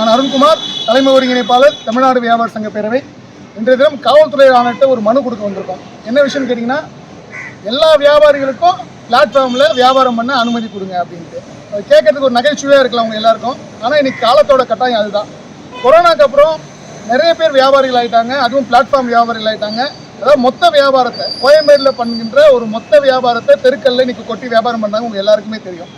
நான் அருண்குமார் தலைமை ஒருங்கிணைப்பாளர் தமிழ்நாடு வியாபார சங்க பேரவை. இன்றைய தினம் காவல்துறை ஆணையிட்ட ஒரு மனு கொடுக்க வந்திருக்கோம். என்ன விஷயம்னு கேட்டிங்கன்னா எல்லா வியாபாரிகளுக்கும் பிளாட்ஃபார்மில் வியாபாரம் பண்ண அனுமதி கொடுங்க அப்படின்ட்டு. அது கேட்கறதுக்கு ஒரு நகைச்சுவையாக இருக்கலாம் அவங்க எல்லாருக்கும். ஆனால் இன்னைக்கு காலத்தோட கட்டாயம் அதுதான். கொரோனாக்கு அப்புறம் நிறைய பேர் வியாபாரிகள் ஆயிட்டாங்க. அதுவும் பிளாட்ஃபார்ம் வியாபாரிகள் ஆயிட்டாங்க. அதாவது மொத்த வியாபாரத்தை கோயம்பேடில் பண்ணுகின்ற ஒரு மொத்த வியாபாரத்தை தெருக்கல்ல இன்னைக்கு கொட்டி வியாபாரம் பண்ணாங்க உங்கள் எல்லாருக்குமே தெரியும்.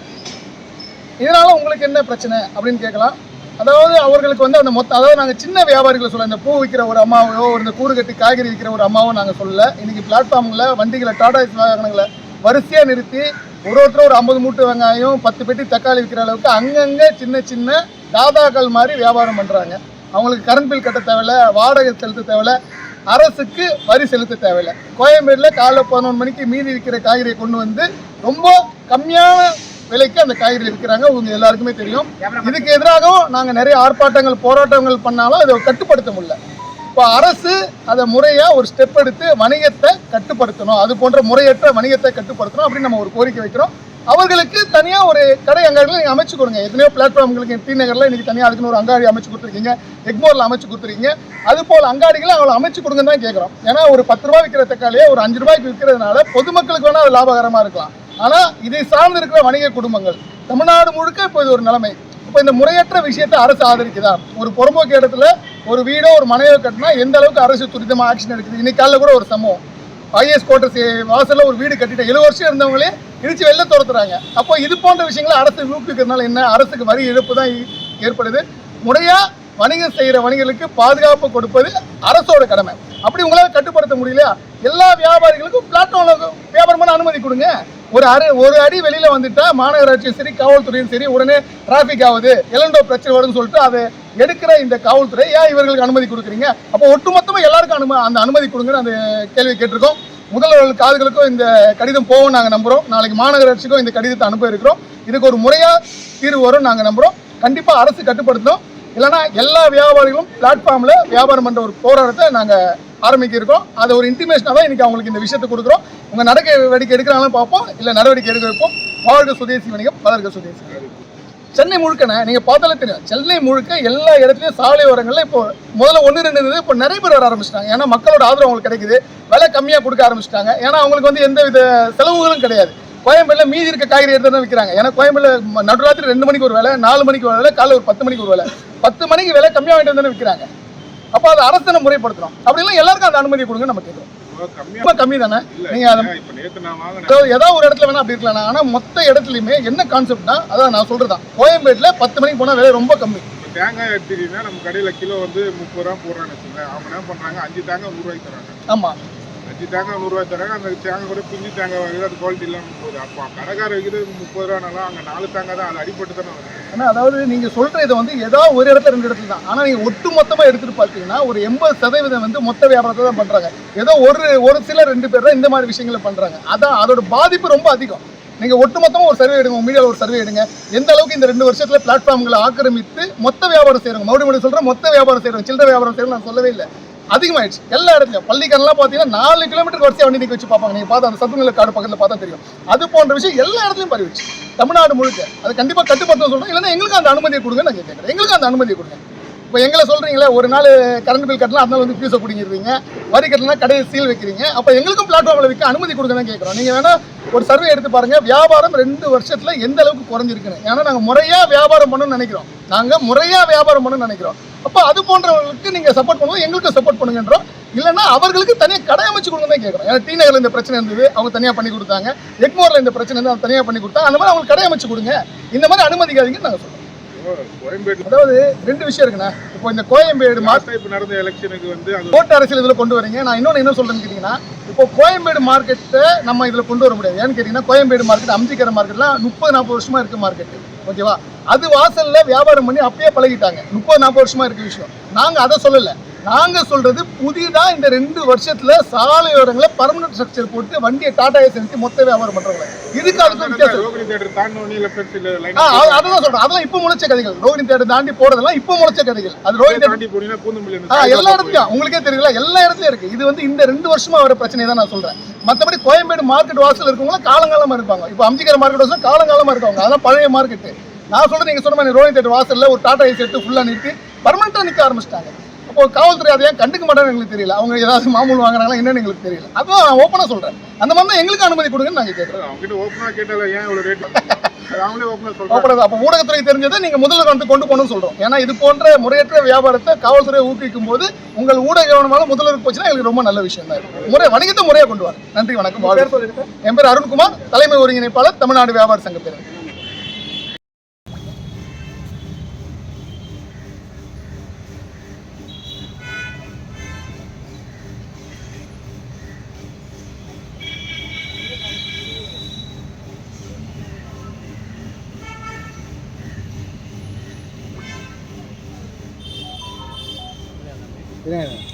இதனால் உங்களுக்கு என்ன பிரச்சனை அப்படின்னு கேட்கலாம். அதாவது அவர்களுக்கு வந்து அந்த மொத்த அதாவது நாங்கள் சின்ன வியாபாரிகளை சொல்ல இந்த பூ விற்கிற ஒரு அம்மாவையோ இந்த கூறு கட்டி காய்கறி விற்கிற ஒரு அம்மாவோ நாங்கள் சொல்லல. இன்னைக்கு பிளாட்ஃபார்மில் வண்டிகளை டாடா வாகனங்களை வரிசையாக நிறுத்தி ஒரு ஒருத்தர் ஒரு ஐம்பது மூட்டை வெங்காயம் பத்து பெட்டி தக்காளி விற்கிற அளவுக்கு அங்கங்கே சின்ன சின்ன தாதாக்கள் மாதிரி வியாபாரம் பண்ணுறாங்க அவங்களுக்கு கரண்ட் பில் கட்ட தேவையில்ல வாடகை செலுத்த தேவையில்ல அரசுக்கு வரி செலுத்த தேவையில்லை. கோயம்பேடில் காலைல பதினொன்று மணிக்கு மீதி விற்கிற காய்கறியை கொண்டு வந்து ரொம்ப கம்மியான விலைக்கு அந்த காய்கறி விற்கிறாங்க உங்க எல்லாருக்குமே தெரியும். இதுக்கு எதிராகவும் நாங்கள் நிறைய ஆர்ப்பாட்டங்கள் போராட்டங்கள் பண்ணாலும் அதை கட்டுப்படுத்த முடியல. இப்போ அரசு அதை முறையாக ஒரு ஸ்டெப் எடுத்து வணிகத்தை கட்டுப்படுத்தணும். அது போன்ற முறையற்ற வணிகத்தை கட்டுப்படுத்தணும் அப்படின்னு நம்ம ஒரு கோரிக்கை வைக்கிறோம். அவர்களுக்கு தனியாக ஒரு கடை அங்காடியில் நீங்கள் அமைச்சு கொடுங்க. எத்தனையோ பிளாட்ஃபார்ம்களுக்கு டி நகரில் இன்றைக்கி தனியாக அதுக்குன்னு ஒரு அங்காடி அமைச்சு கொடுத்துருக்கீங்க. எக்மோரில் அமைச்சு கொடுத்துருக்கீங்க. அது போல் அங்காடிகளை அவளை அமைச்சு கொடுங்கன்னு தான் கேட்குறோம் ஏன்னா ஒரு பத்து ரூபாய் விற்கிற தக்காளியே ஒரு அஞ்சு ரூபாய்க்கு விற்கிறதுனால பொதுமக்களுக்கு வேணால் அது லாபகரமாக இருக்கலாம். ஆனால் இதை சார்ந்து இருக்கிற வணிக குடும்பங்கள் தமிழ்நாடு முழுக்க இப்போ இது ஒரு நிலைமை. இப்போ இந்த முறையற்ற விஷயத்தை அரசு ஆதரிக்குதா? ஒரு புறம்போக்கு இடத்துல ஒரு வீடோ ஒரு மனையோ கட்டினா எந்த அளவுக்கு அரசு துரிதமாக ஆக்ஷன் எடுக்குது? இன்னைக்கு காலைல கூட ஒரு சம்பவம். ஐஏஎஸ் கோட்டை வாசலில் ஒரு வீடு கட்டிட்டு எழுபது வருஷம் இருந்தவங்களே இடிச்சு வெளில துரத்துறாங்க. அப்போ இது போன்ற விஷயங்களை அரசு ஊக்குவிக்கிறதுனால என்ன? அரசுக்கு வரி இழப்பு தான் ஏ- ஏற்படுது. முறையாக வணிகம் செய்கிற வணிகர்களுக்கு பாதுகாப்பு கொடுப்பது அரசோட கடமை. அப்படி உங்களால் கட்டுப்படுத்த முடியலையா? எல்லா வியாபாரிகளுக்கும் பிளாட்ஃபார்ம்ல வியாபாரம் பண்ண அனுமதி கொடுங்க. ஒரு அரை ஒரு அடி வெளியில் வந்துட்டா மாநகராட்சியும் சரி காவல்துறையும் சரி உடனே டிராஃபிக் ஆகுது. எலண்டோ பிரச்சனை வருதுன்னு சொல்லிட்டு அதை எடுக்கிற இந்த காவல்துறை ஏன் இவர்களுக்கு அனுமதி கொடுக்குறீங்க? அப்போ ஒட்டுமொத்தமாக எல்லாருக்கும் அனும அந்த அனுமதி கொடுங்கன்னு அந்த கேள்வி கேட்டிருக்கோம். முதல்வர்கள் காதுகளுக்கும் இந்த கடிதம் போகும் நாங்கள் நம்புகிறோம் நாளைக்கு மாநகராட்சிக்கும் இந்த கடிதத்தை அனுப்ப இருக்கிறோம். இதுக்கு ஒரு முறையாக தீர்வு வரும் நாங்கள் நம்புகிறோம் கண்டிப்பாக அரசு கட்டுப்படுத்தும் இல்லைன்னா எல்லா வியாபாரிகளும் பிளாட்ஃபார்மில் வியாபாரம் பண்ணுற ஒரு போராட்டத்தை நாங்கள் ஆரம்பிக்கிருக்கோம். அதை ஒரு இன்டிமேஷனாக தான் இன்றைக்கி அவங்களுக்கு இந்த விஷயத்தை கொடுக்குறோம். உங்க நடவடிக்கை எடுக்கிறாங்களும் பார்ப்போம். இல்லை நடவடிக்கை எடுக்க வைப்போம். வாழ்க சுதேசி வணிகம் வளர்க சுதேசி. சென்னை முழுக்கண்ணே நீங்கள் பார்த்தாலே தெரியும். சென்னை முழுக்க எல்லா இடத்துலையும் சாலை ஓரங்களில் இப்போ முதல்ல ஒன்று ரெண்டு இருந்தது. இப்போ நிறைய பேர் வர ஆரம்பிச்சிட்டாங்க. ஏன்னா மக்களோட ஆதரவு அவங்களுக்கு கிடைக்குது. விலை கம்மியாக கொடுக்க ஆரம்பிச்சிட்டாங்க. ஏன்னா அவங்களுக்கு வந்து எந்த வித செலவுகளும் கிடையாது. கோயம்பேடில் மீதி இருக்க காய்கறி எடுத்து தான் விற்கிறாங்க ஏன்னா கோயம்பேடில் ம- நடுராத்திரி ரெண்டு மணிக்கு ஒரு வேலை நாலு மணிக்கு ஒரு வேலை காலைல ஒரு பத்து மணிக்கு ஒரு வேலை. பத்து மணிக்கு விலை கம்மியாக வாங்கிட்டு வந்து விற்கிறாங்க அப்போ அது அரசனை முறைப்படுத்துறோம். அப்படிலாம் எல்லாருக்கும் அந்த அனுமதி கொடுங்க நம்ம கேட்குறோம் ரொம்ப கம்மி தானே? நீங்க ஏதாவது ஒரு இடத்துல வேணா அப்படி இருக்கலாம் ஆனா மொத்த இடத்துலயுமே என்ன கான்செப்ட்னா அதான் நான் சொல்றதுதான் கோயம்பேடுல பத்து மணிக்கு போனா விலை ரொம்ப கம்மி. தேங்காய் எடுத்துட்டீங்கன்னா நம்ம கடையில கிலோ வந்து முப்பது ரூபா போடுறான்னு வச்சுக்கோங்களேன். அவங்க என்ன பண்றாங்க? அஞ்சு தேங்காய் நூறு ரூபாய்க்கு தராங்க ஆமா. அஞ்சு தேங்காய் நூறு ரூபாய் தராங்க அந்த தேங்காய் கூட பிஞ்சு தேங்காய் வாங்குது அது குவாலிட்டி இல்லாம போகுது. அப்போ கடைக்கார வைக்கிறது முப்பது ரூபானாலும் அங்க நாலு தேங்காய் தான். அது அடிபட்டு தானே வருது. ஏன்னா அதாவது நீங்க சொல்ற இதை வந்து ஏதாவது ஒரு இடத்துல ரெண்டு இடத்துல தான். ஆனா நீங்க ஒட்டு மொத்தமா எடுத்துட்டு பார்த்தீங்கன்னா ஒரு எண்பது சதவீதம் வந்து மொத்த வியாபாரத்தை தான் பண்றாங்க. ஏதோ ஒரு ஒரு சில ரெண்டு பேர் தான் இந்த மாதிரி விஷயங்களை பண்றாங்க. அதான் அதோட பாதிப்பு ரொம்ப அதிகம். நீங்க ஒட்டுமொத்தமா ஒரு சர்வே எடுங்க மீடியாவில் ஒரு சர்வே எடுங்க. எந்த அளவுக்கு இந்த ரெண்டு வருஷத்துல பிளாட்ஃபார்ம்களை ஆக்கிரமித்து மொத்த வியாபாரம் செய்கிறாங்க மறுபடியும் சொல்கிறேன் சொல்றேன் மொத்த வியாபாரம் செய்கிறாங்க சில்லறை வியாபாரம் செய்யறவங்க நான் சொல்லவே இல்லை. அதிகமாயிடுச்சு. எல்லா இடத்துலையும். பள்ளிக்கரெல்லாம் பார்த்தீங்கன்னா நாலு கிலோமீட்டர் வரிசையாக வண்டி நிக்க வச்சு பார்ப்பாங்க. நீங்கள் பார்த்தா அந்த சத்துநிலை காடு பக்கத்தில் பார்த்தா தெரியும். அது போன்ற விஷயம் எல்லா இடத்துலையும் பரவிச்சு தமிழ்நாடு முழுக்க. அது கண்டிப்பாக கட்டுப்படுத்தணும் சொல்கிறோம் இல்லைன்னா எங்களுக்கு அந்த அனுமதியை கொடுங்க நான் கேட்குறேன். எங்களுக்கு அந்த அனுமதியை கொடுங்க. இப்போ எங்களை சொல்கிறீங்களே ஒரு நாள் கரண்ட் பில் கட்டலாம் அதனால வந்து ஃபீஸை பிடிங்கிருவீங்க வரி கட்டலாம் கடையை சீல் வைக்கிறீங்க. அப்போ எங்களுக்கும் பிளாட்ஃபார்மில் விற்க அனுமதி கொடுங்கன்னு கேட்குறோம். நீங்கள் வேணால் ஒரு சர்வே எடுத்து பாருங்கள் வியாபாரம் ரெண்டு வருஷத்தில் எந்த அளவுக்கு குறைஞ்சிருக்குன்னு. ஏன்னா நாங்கள் முறையாக வியாபாரம் பண்ணணும்னு நினைக்கிறோம். நாங்கள் முறையா வியாபாரம் பண்ணணும்னு நினைக்கிறோம். அப்போ அது போன்றவர்களுக்கு நீங்கள் சப்போர்ட் பண்ணுவோம் எங்களுக்கு சப்போர்ட் பண்ணுங்கன்றோம். இல்லைன்னா அவர்களுக்கு தனியாக கடை அமைச்சு கொடுங்க தான் கேட்குறோம். ஏன்னா டி நகரில் இந்த பிரச்சனை இருந்தது அவங்க தனியாக பண்ணி கொடுத்தாங்க. எக்மோரில் இந்த பிரச்சனை இருந்து அவங்க தனியாக பண்ணி கொடுத்தாங்க அந்த மாதிரி அவங்களுக்கு கடை அமைச்சு கொடுங்க. இந்த மாதிரி அனுமதிக்காதீங்கன்னு நாங்கள் கோயம்பேடு அதாவது ரெண்டு விஷயம் இருக்குண்ணா. இப்போ இந்த கோயம்பேடு மா லாஸ்ட் டைம் நடந்த எலெக்ஷனுக்கு வந்து ஓட்டு அரசியல் இதில் கொண்டு வரீங்க. நான் இன்னொன்று என்ன சொல்றேன்னு கேட்டிங்கன்னா இப்போ கோயம்பேடு மார்க்கெட்டை நம்ம இதில் கொண்டு வர முடியாது. ஏன்னு கேட்டிங்கன்னா கோயம்பேடு மார்க்கெட் அம்ஜிக்கரை மார்க்கெட்லாம் முப்பது நாற்பது வருஷமா இருக்கு மார்க்கெட் ஓகேவா அது வாசல்ல வியாபாரம் பண்ணி அப்பயே பழகிட்டாங்க. முப்பது நாற்பது வருஷமா இருக்க விஷயம். நாங்க அதை சொல்லல. நாங்க சொல்றது புதிதா இந்த ரெண்டு வருஷத்துல சாலையோரங்களை பர்மனன்ட் ஸ்ட்ரக்சர் போட்டு வண்டியை டாடா ஏசி நிறுத்தி மொத்த வியாபாரம் பண்றவங்க. இதுக்கு அதுக்கும் வித்தியாசம். அதான் சொல்றேன். அதெல்லாம் இப்போ முளைச்ச கதைகள். ரோஹினி தேட்டர் தாண்டி போறதெல்லாம் இப்போ முளைச்ச கதைகள். அது ரோஹினி தேட்டர் எல்லா இடத்துலயும். உங்களுக்கே தெரியல எல்லா இடத்துலயும் இருக்கு. இது வந்து இந்த ரெண்டு வருஷமா வர பிரச்சனை தான் நான் சொல்றேன். மத்தபடி கோயம்பேடு மார்க்கெட் வாசல் இருக்கவங்க காலங்காலமா இருப்பாங்க. இப்போ அம்ஜிகர மார்க்கெட் வாசல் காலங்காலமா இருக்கவங்க அதெல்லாம் பழைய மார்க்கெட் நான் சொல்றேன் நீங்க சொன்ன மாதிரி ரோஹித் தேட்டர் வாசல்ல ஒரு டாடா ஏசி எடுத்து ஃபுல்லா நிறுத்தி பர்மனெண்டா நிக்க ஆரம்பிச்சிட்டாங்க. அப்போ காவல்துறை அதை ஏன் கண்டுக்க மாட்டாங்க எங்களுக்கு தெரியல. அவங்க ஏதாவது மாமூல் வாங்குறாங்களா என்னன்னு எங்களுக்கு தெரியல. அதான் நான் ஓப்பனா சொல்றேன். அந்த மாதிரி தான் எங்களுக்கு அனுமதி கொடுங்கன்னு நாங்க கேட்கறோம். அவங்க கிட்ட ஓப்பனா கேட்டதா ஏன் இவ்வளவு ரேட் அது அவங்களே ஓப்பனா சொல்றாங்க. ஓப்பனா அப்போ ஊடகத்துறை தெரிஞ்சதை நீங்க முதல்ல வந்து கொண்டு போகணும்னு சொல்றோம். ஏன்னா இது போன்ற முறையற்ற வியாபாரத்தை காவல்துறை ஊக்குவிக்கும் போது உங்கள் ஊடக கவனமால முதல்வருக்கு போச்சுன்னா எங்களுக்கு ரொம்ப நல்ல விஷயம் தான். முறை வணிகத்தை முறையா கொண்டு வர நன்றி வணக்கம். என் பேர் அருண்குமார். தலைமை ஒருங்கிணைப்பாளர் தமிழ்நாடு வியாபார சங்க பேரவை. 对呀。